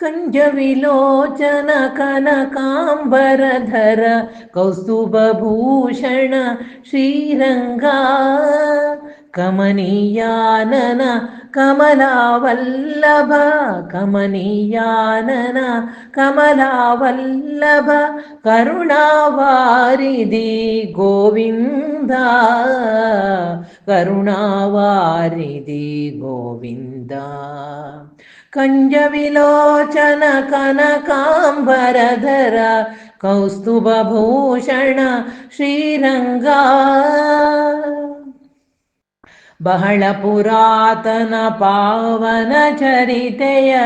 कञ्जविलोचन कनकाम्बरधर कौस्तुभभूषण श्रीरङ्गा। కమనీయానన కమలావల్లభ కమనీయానన కమలావల్లభ కరుణావారిది గోవింద కరుణావారిది గోవింద. कञ्जविलोचन कनकाम्बरधर कौस्तुभभूषण श्रीरङ्गा ಬಹಳ ಪುರಾತನ ಪಾವನ ಚರಿತೆಯ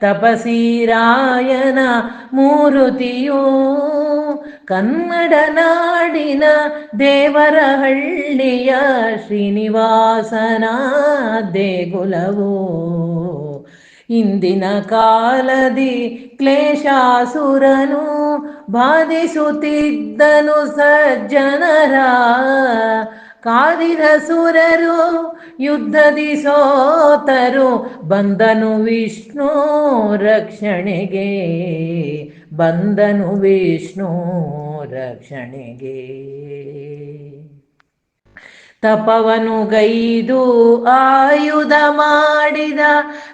ತಪಸೀರಾಯನ ಮೂರುತಿಯು ಕನ್ನಡ ನಾಡಿನ ದೇವರಹಳ್ಳಿಯ ಶ್ರೀನಿವಾಸನ ದೇಗುಲವೋ. ಇಂದಿನ ಕಾಲದಿ ಕ್ಲೇಶಾಸುರನು ಬಾಧಿಸುತ್ತಿದ್ದನು ಸಜ್ಜನರ ಕಾದಿದ ಸುರರು ಯುದ್ಧದಿ ಸೋತರು ಬಂದನು ವಿಷ್ಣು ರಕ್ಷಣೆಗೆ ಬಂದನು ವಿಷ್ಣು ರಕ್ಷಣೆಗೆ. ತಪವನು ಗೈದು ಆಯುಧ ಮಾಡಿದ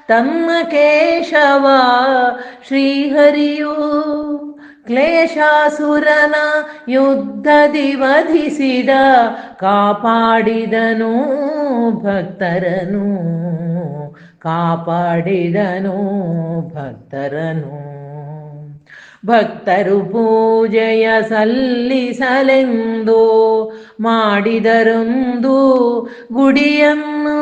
ತಮ್ಮ ಕೇಶವ ಶ್ರೀಹರಿಯು. ಕ್ಲೇಶಾಸುರನ ಯುದ್ಧದಿ ವಧಿಸಿದ ಕಾಪಾಡಿದನು ಭಕ್ತರನು ಕಾಪಾಡಿದನು ಭಕ್ತರನು. ಭಕ್ತರು ಪೂಜೆಯ ಸಲ್ಲಿಸಲೆಂದು ಮಾಡಿದರೊಂದು ಗುಡಿಯನ್ನು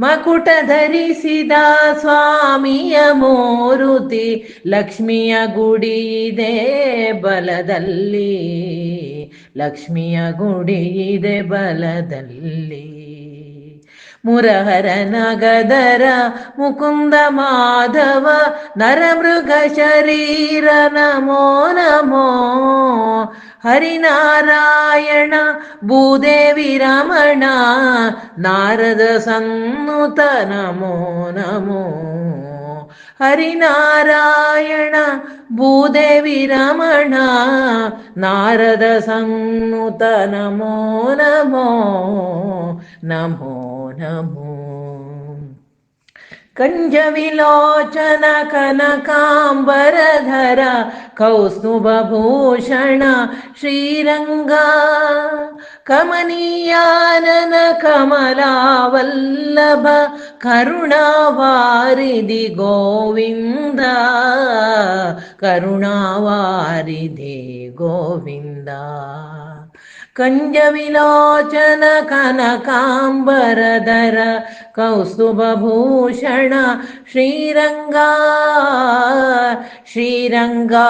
ಮಕುಟ ಧರಿಸಿದ ಸ್ವಾಮಿಯ ಮೂರುತಿ ಲಕ್ಷ್ಮಿಯ ಗುಡಿ ಇದೆ ಬಲದಲ್ಲಿ. ಲಕ್ಷ್ಮಿಯ ಗುಡಿ ಇದೆ ಬಲದಲ್ಲಿ. ಮುರಹರ ನಗದರ ಮುಕುಂದ ಮಾಧವ ನರಮೃಗ ಶರೀರ ನಮೋ ನಮೋ. ಹರಿನಾರಾಯಣ ഭൂദേവി രമണ നാരദ സന്നുതനമോ നമോ. ഹരിനാരായണ ഭൂദേവി രമണ നാരദ സന്നുത നമോ നമോ. നമോ നമോ. कञ्जविलोचन कनकाम्बरधर कौस्तुभूषण श्रीरङ्गा कमनीयानन कमलावल्लभ करुणावारिधि गोविन्द करुणावारिधि गोविन्द कञ्जविलोचन कनकाम्बरधर कौस्तुभभूषण श्रीरङ्गा श्रीरङ्गा